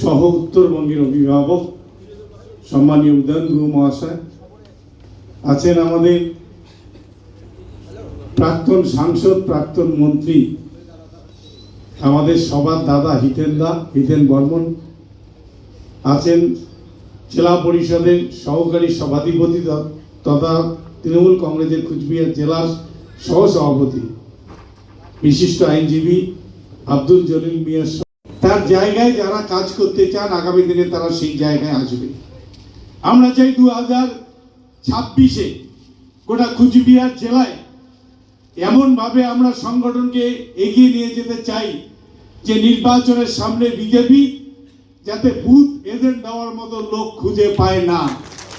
সহ উত্তরবঙ্গের অভিভাবক সম্মানীয় উদয়ন মহাশয়, আছেন আমাদের প্রাক্তন সাংসদ, প্রাক্তন মন্ত্রী, আমাদের সবার দাদা হিতেন দা, হিতেন বর্মন, আছেন জেলা পরিষদের সহকারী সভাধিপতি তথা তৃণমূল কংগ্রেসের কুচবিহার জেলার সহ সভাপতি বিশিষ্ট আইনজীবী আব্দুল জলিল মিয়া সহ- তার জায়গায় যারা কাজ করতে চান আগামী দিনে তারা সেই জায়গায় আসবে। আমরা চাই দু হাজার ছাব্বিশে গোটা কুচবিহার জেলায় এমনভাবে আমরা সংগঠনকে এগিয়ে নিয়ে যেতে চাই যে নির্বাচনের সামনে বিজেপি যাতে বুথ এজেন্ট দেওয়ার মতো লোক খুঁজে পায় না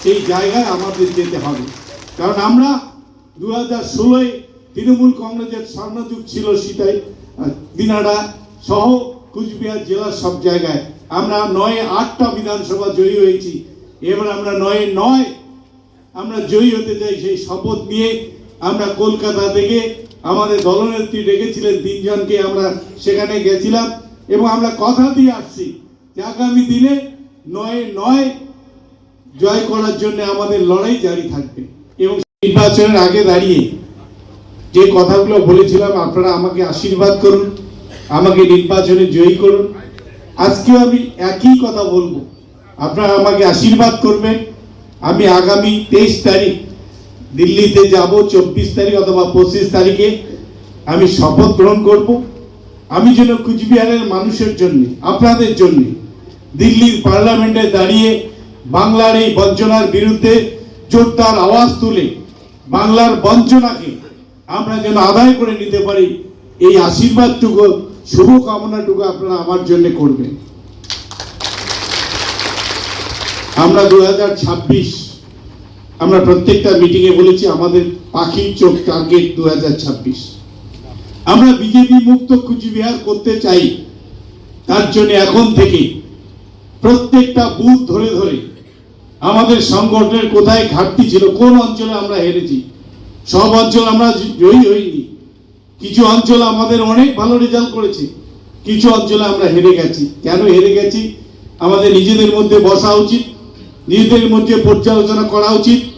সেই জায়গায় আমাদের যেতে হবে। কারণ আমরা দু হাজার ষোলোয় তৃণমূল কংগ্রেসের স্বর্ণযুগ ছিল আহ, দিনাড়া সহ কুচবিহার জেলার সব জায়গায়। আমরা নয়, আটটা বিধানসভা জয়ী হয়েছি। এবার আমরা নয় নয় আমরা জয়ী হতে চাই সেই শপথ নিয়ে। আমরা কলকাতা থেকে আমাদের দলনেত্রী ডেকেছিলেন তিনজনকে, আমরা সেখানে গেছিলাম এবং আমরা কথা দিয়ে আসছি যে আগামী দিনে নয় নয় জয় করার জন্য আমাদের লড়াই জারি থাকবে। এবং নির্বাচনের আগে দাঁড়িয়ে যে কথাগুলো বলেছিলাম, আপনারা আমাকে আশীর্বাদ করুন। আমাকে নির্বাচনে জয়ী করুন। আজকেও আমি একই কথা বলব। আপনারা আমাকে আশীর্বাদ করবেন। আমি আগামী তেইশ তারিখ দিল্লিতে যাব, চব্বিশ তারিখ অথবা পঁচিশ তারিখে। আমি শপথ গ্রহণ করব। আমি যেন কুচবিহারের মানুষের জন্য, আপনাদের জন্য দিল্লির পার্লামেন্টে দাঁড়িয়ে বাংলার এই বঞ্চনার বিরুদ্ধে জোরদার আওয়াজ তুলে বাংলার বঞ্চনাকে আমরা যেন আদায় করে নিতে পারি, এই আশীর্বাদটুকু শুভকামনাটুকু আপনারা আমার জন্য করবেন। আমরা দু হাজার ছাব্বিশ, আমরা প্রত্যেকটা মিটিংয়ে বলেছি আমাদের পাখির চোখ টার্গেট দু আমরা বিজেপি মুক্ত কুচবিহার করতে চাই, তার জন্য এখন থেকে প্রত্যেকটা বুথ ধরে ধরে আমাদের সংগঠনের কোথায় ঘাটতি ছিল, কোন অঞ্চলে আমরা হেরেছি, সব অঞ্চল আমরা জয়ী হইনি। কিছু অঞ্চল আমাদের অনেক ভালো রেজাল্ট করেছে। কিছু অঞ্চলে আমরা হেরে গেছি। কেন হেরে গেছি? আমাদের নিজেদের মধ্যে বসা উচিত। নিজেদের মধ্যে পর্যালোচনা করা উচিত।